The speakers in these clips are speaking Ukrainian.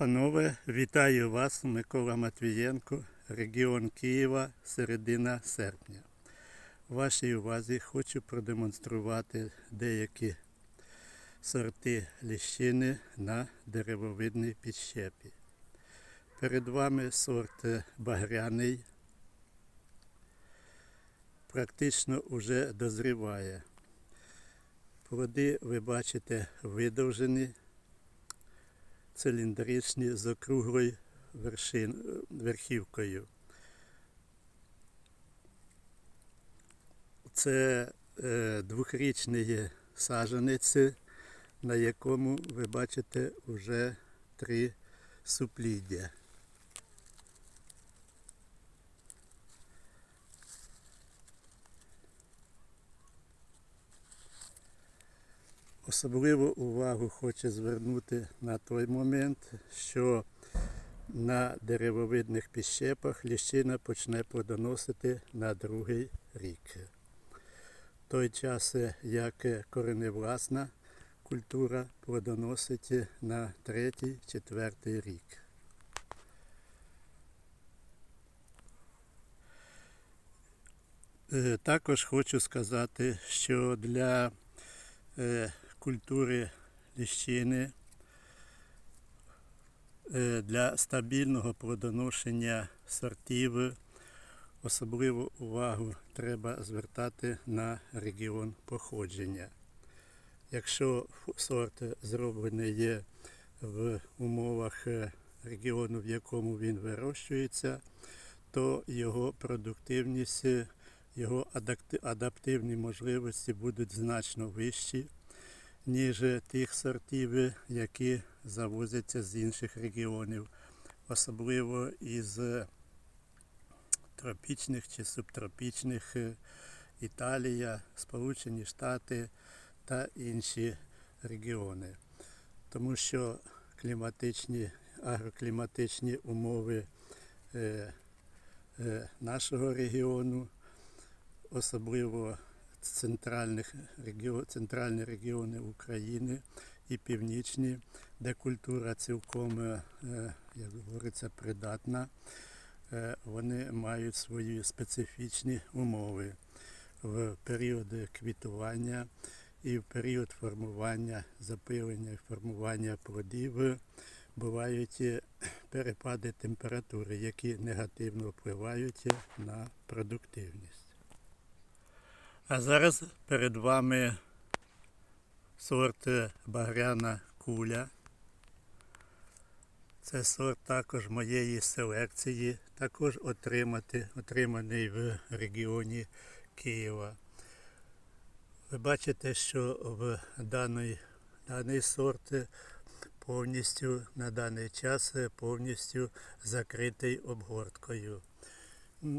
Панове, вітаю вас, Микола Матвієнко, регіон Києва, середина серпня. Вашій увазі хочу продемонструвати деякі сорти ліщини на деревовидній підщепі. Перед вами сорт багряний, практично уже дозріває. Плоди ви бачите видовжені, циліндричні з округлою вершин, верхівкою. Це е, двохрічні саджанець, на якому ви бачите вже три супліддя. Особливу увагу хочу звернути на той момент, що на деревовидних підщепах ліщина почне плодоносити на другий рік. Той час, як кореневласна культура плодоносить на третій, четвертий рік. Е, Також хочу сказати, що для е, культури ліщини е, для стабільного плодоношення сортів особливу увагу треба звертати на регіон походження. Якщо сорт зроблений є в умовах е, регіону, в якому він вирощується, то його продуктивність, е, його адаптивні можливості будуть значно вищі, ніж тих сортів, які завозяться з інших регіонів, особливо із тропічних чи субтропічних е, Італія, Сполучені Штати та інші регіони. Тому що кліматичні, агрокліматичні умови е, е, нашого регіону, особливо центральних центральні регіони України і північні, де культура цілком, е, як говориться, придатна, е, вони мають свої специфічні умови в період квітування і в період формування, запилення і формування плодів бувають е, перепади температури, які негативно впливають на продуктивність. А зараз перед вами сорт багряна куля. Це сорт також моєї селекції, також отримати, отриманий в регіоні Києва. Ви бачите, що в даний, даний сорт повністю на даний час повністю закритий обгорткою.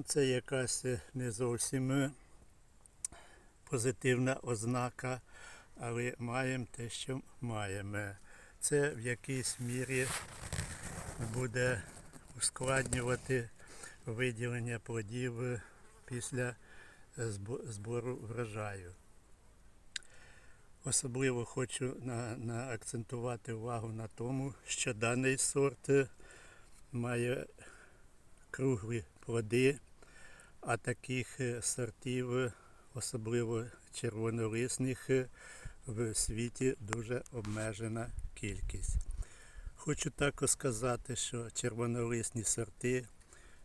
Це якась не зовсім позитивна ознака, але маємо те, що маємо. Це в якійсь мірі буде ускладнювати виділення плодів після збору врожаю. Особливо хочу на, на акцентувати увагу на тому, що даний сорт має круглі плоди, а таких е, сортів, особливо червонолисних, е, в світі дуже обмежена кількість. Хочу також сказати, що червонолисні сорти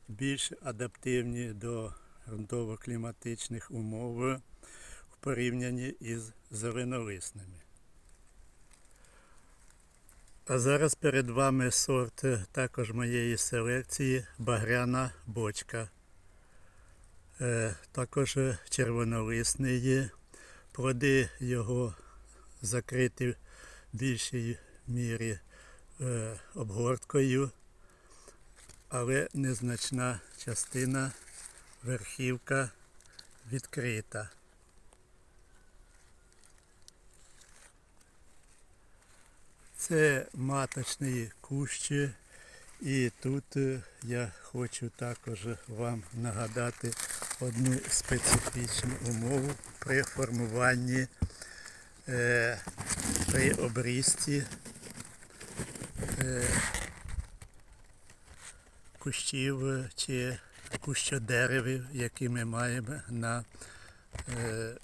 більш адаптивні до ґрунтово-кліматичних умов в порівнянні із зеленолисними. А зараз перед вами сорт е, також моєї селекції багряна бочка. Е, Також червонолисний є. Плоди його закриті в більшій мірі е, обгорткою, але незначна частина верхівка відкрита. Це маточні кущі, і тут е, я хочу також вам нагадати одну специфічну умову при формуванні, е, при обрізці е, кущів чи кущодеревів, які ми маємо на е,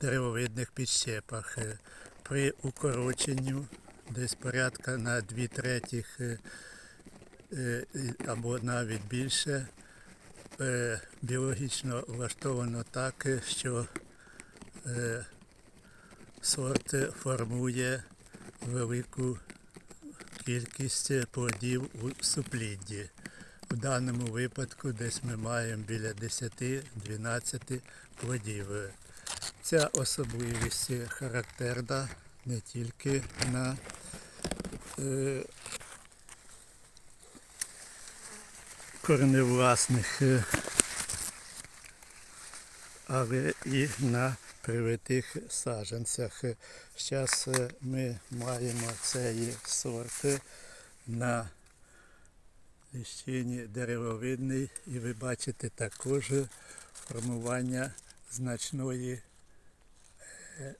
деревовидних підщепах. Е, При укороченню десь порядка на 2 третіх е, е, або навіть більше біологічно влаштовано так, е, що е, сорт формує велику кількість плодів у суплідді. У даному випадку десь ми маємо біля 10-12 плодів. Ця особливість характерна не тільки на е, корневласних, е, але і на привитих саджанцях. Зараз ми маємо цей сорт на ліщині деревовидний і ви бачите також формування значної, е,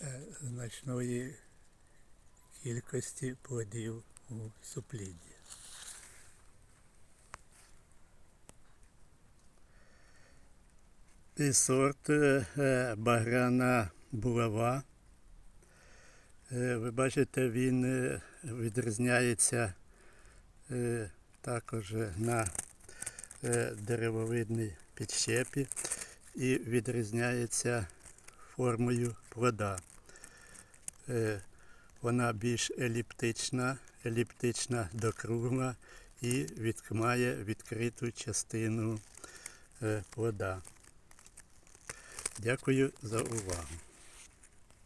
е, значної кількості плодів у супліді. І сорт е, е, булава. Е, Ви бачите, він відрізняється також на деревовидній підщепі і відрізняється формою плода. Вона більш еліптична, еліптична до кругла і від- має відкриту частину плода. Дякую за увагу.